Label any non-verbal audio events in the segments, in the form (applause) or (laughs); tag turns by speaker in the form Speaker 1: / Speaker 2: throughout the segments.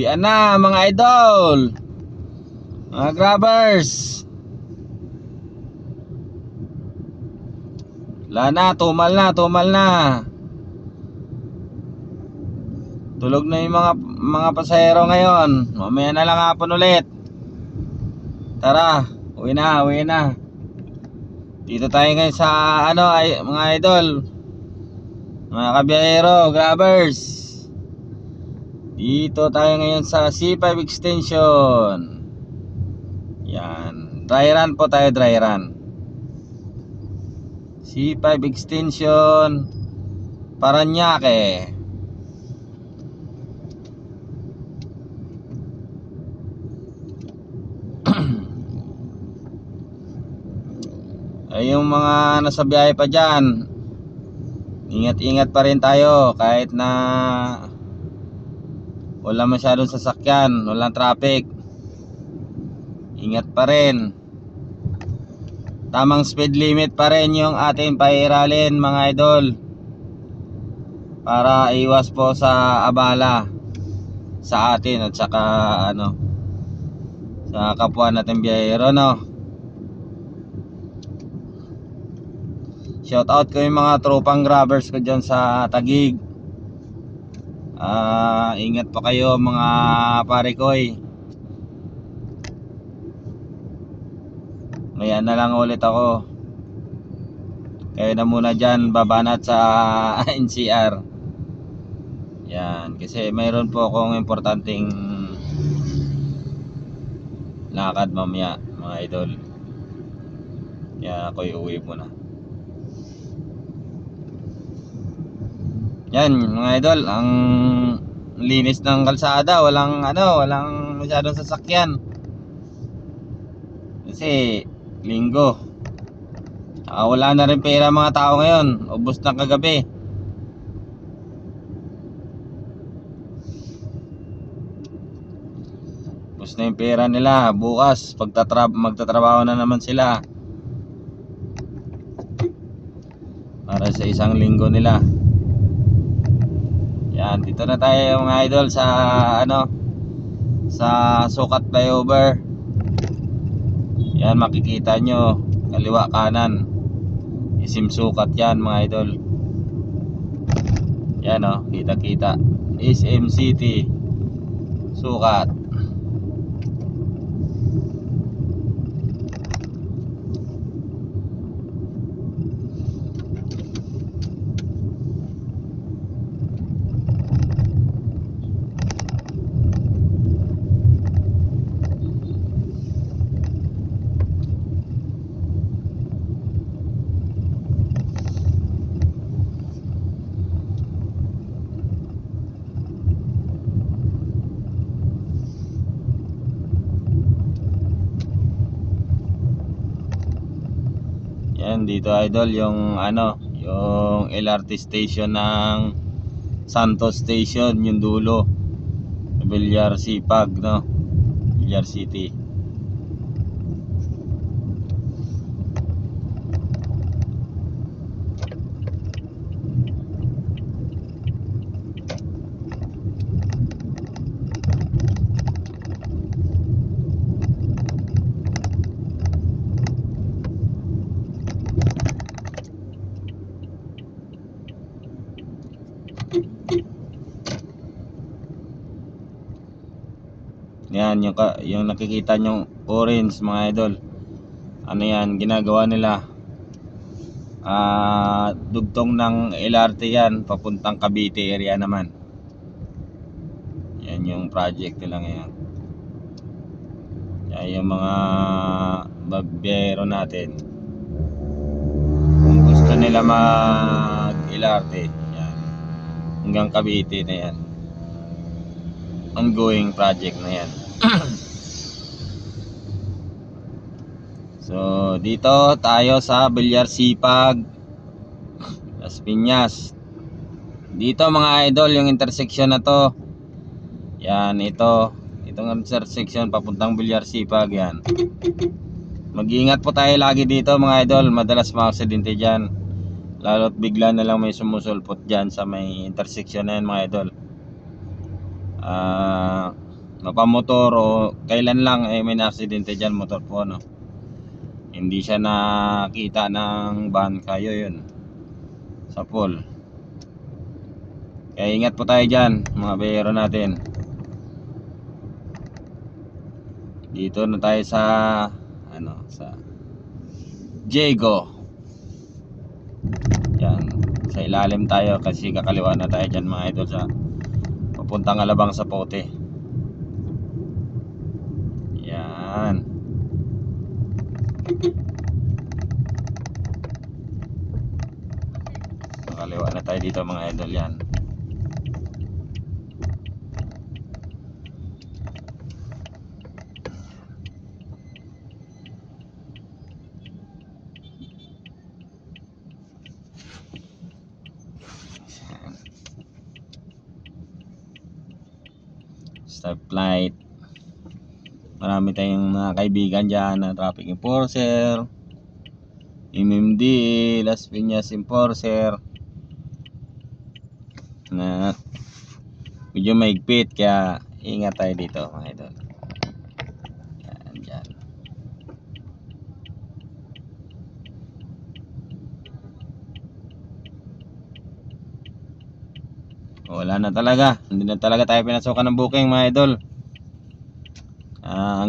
Speaker 1: Uwian na mga idol. Mga grabbers. Wala na, tumal na, tumal na. Tulog na yung mga mga pasahero ngayon. Mamaya na lang hapon ulit. Tara, uwi na, uwi na. Dito tayo ngayon sa ano ay mga idol. Mga kabiyahero, grabbers. Dito tayo ngayon sa C5 extension. Yan. Dry run po tayo, dry run. C5 extension Paranaque. (clears throat) Ay yung mga nasa biyahe pa dyan Ingat-ingat pa rin tayo kahit na wala masyadong sasakyan, walang traffic. Ingat pa rin. Tamang speed limit pa rin yung ating pairalin mga idol. Para iwas po sa abala sa atin at saka ano sa kapwa natin biyahero no. Shout out ko yung mga tropang grabbers ko dyan sa Tagig. Ah, ingat pa kayo mga pare koy. Ngayon na lang ulit ako. Kayo na muna dyan babanat sa (laughs) NCR. Yan, kasi mayroon po akong importanteng lakad mamaya, mga idol. Kaya ako iuwi muna. Yan, mga idol, ang linis ng kalsada, walang ano, walang masyadong sasakyan. Kasi linggo. Ah, wala na rin pera mga tao ngayon. Ubos na kagabi. Ubos na yung pera nila. Bukas, pagtatrab magtatrabaho na naman sila. Para sa isang linggo nila. Yan, dito na tayo mga idol sa ano sa Sukat Flyover. Yan makikita nyo kaliwa kanan. Isim Sukat yan mga idol. Yan oh, kita-kita. SM City. Sukat. Yan dito idol yung ano, yung LRT station ng Santos Station, yung dulo. Villar Sipag, no? Villar City. Yan yung ka- yung nakikita nyong orange mga idol. Ano yan, ginagawa nila. Ah, dugtong ng LRT yan papuntang Cavite area naman. Yan yung project nila ngayon. Yan yung mga babyero natin. Kung gusto nila mag LRT, yan. Hanggang Cavite na yan ongoing project na yan. (clears throat) so, dito tayo sa Bilyar Sipag Las Piñas. Dito mga idol, yung intersection na to. Yan, ito. Itong intersection papuntang Bilyar Sipag yan. Mag-iingat po tayo lagi dito mga idol. Madalas mga aksidente dyan. Lalo't bigla na lang may sumusulpot dyan sa may intersection na yan mga idol. Ah mapamotor o kailan lang eh may na-aksidente dyan motor po no? Hindi siya nakita ng van. Kayo yun. Sa pool. Kaya ingat po tayo dyan mga bayero natin. Dito na tayo sa ano sa Diego. Yan. Sa ilalim tayo kasi kakaliwa na tayo dyan mga idol sa papuntang alabang sa pote yan. Kakaliwa na tayo dito mga idol yan. Stoplight marami tayong mga kaibigan dyan na traffic enforcer MMD Las Piñas enforcer na medyo maigpit kaya ingat tayo dito mga idol. Yan dyan. Wala na talaga. Hindi na talaga tayo pinasukan ng booking mga idol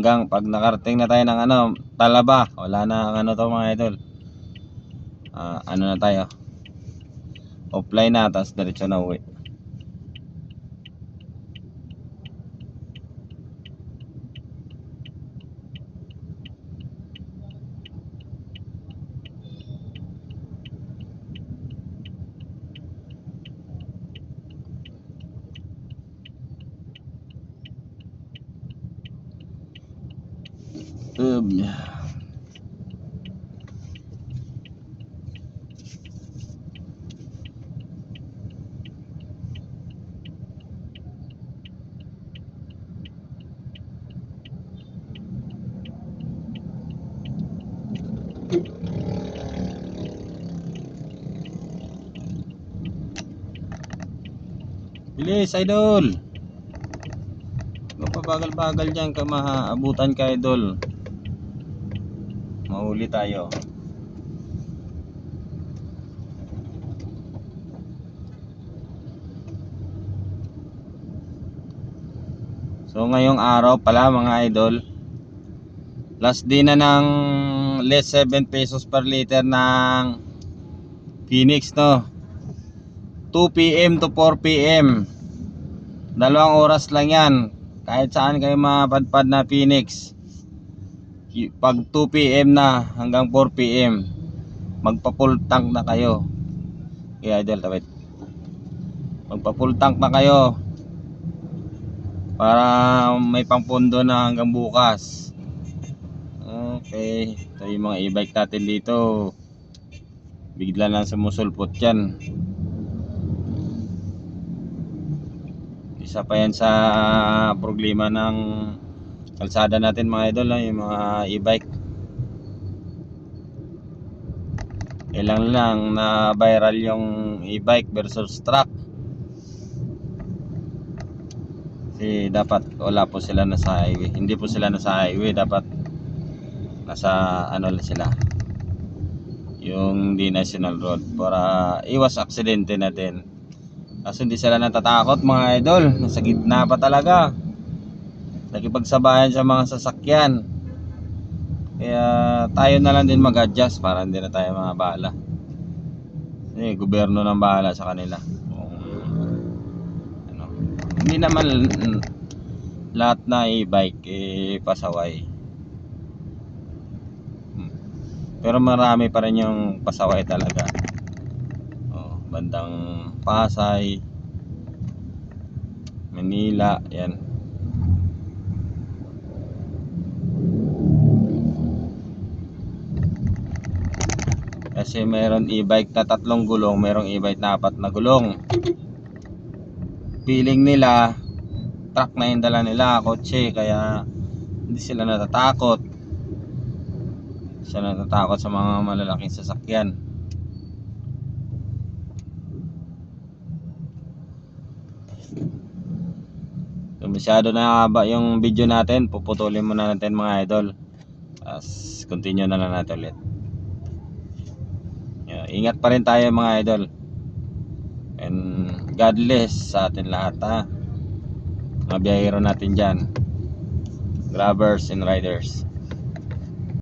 Speaker 1: hanggang pag nakarating na tayo ng ano talaba. Wala na ang ano to mga idol. Ah, ano na tayo? Offline na tapos diretso na uwi Um, Bilis, idol! Huwag pa bagal-bagal dyan ka maabutan ka, idol. Mahuli tayo. So ngayong araw pala mga idol Last day na ng less 7 pesos per liter ng Phoenix no 2 p.m. to 4 p.m. Dalawang oras lang yan Kahit saan kayo mapadpad na Phoenix pag 2 PM na hanggang 4 PM magpa full tank na kayo. Kaya idol tawid magpa full tank na kayo para may pangpondo na hanggang bukas. Okay ito yung mga e-bike natin dito. Bigla lang sumusulpot yan. Isa pa yan sa problema ng kalsada natin mga idol yung mga e-bike. Ilang lang na viral yung e-bike versus truck. Kasi dapat wala po sila nasa highway. Hindi po sila nasa highway. Dapat nasa ano sila. Yung di national road. Para iwas aksidente natin. Kaso hindi sila natatakot mga idol. Nasa gitna pa talaga nakipagsabayan sa mga sasakyan. Kaya tayo na lang din mag-adjust para hindi na tayo mga bahala eh, gobyerno ng bahala sa kanila. Kung ano. Hindi naman lahat na e-bike eh, pasaway Hmm. pero marami pa rin yung pasaway talaga. Oh, bandang Pasay Manila yan Kasi mayroon e-bike na tatlong gulong, mayroong e-bike na apat na gulong. Feeling nila, truck na yung dala nila, kotse, kaya hindi sila natatakot. Hindi sila natatakot sa mga malalaking sasakyan. Masyado na haba yung video natin, puputulin muna natin mga idol. As continue na lang natin ulit. Ingat pa rin tayo mga idol. And God bless sa atin lahat ha. Mga biyahero natin dyan. Grabbers and riders.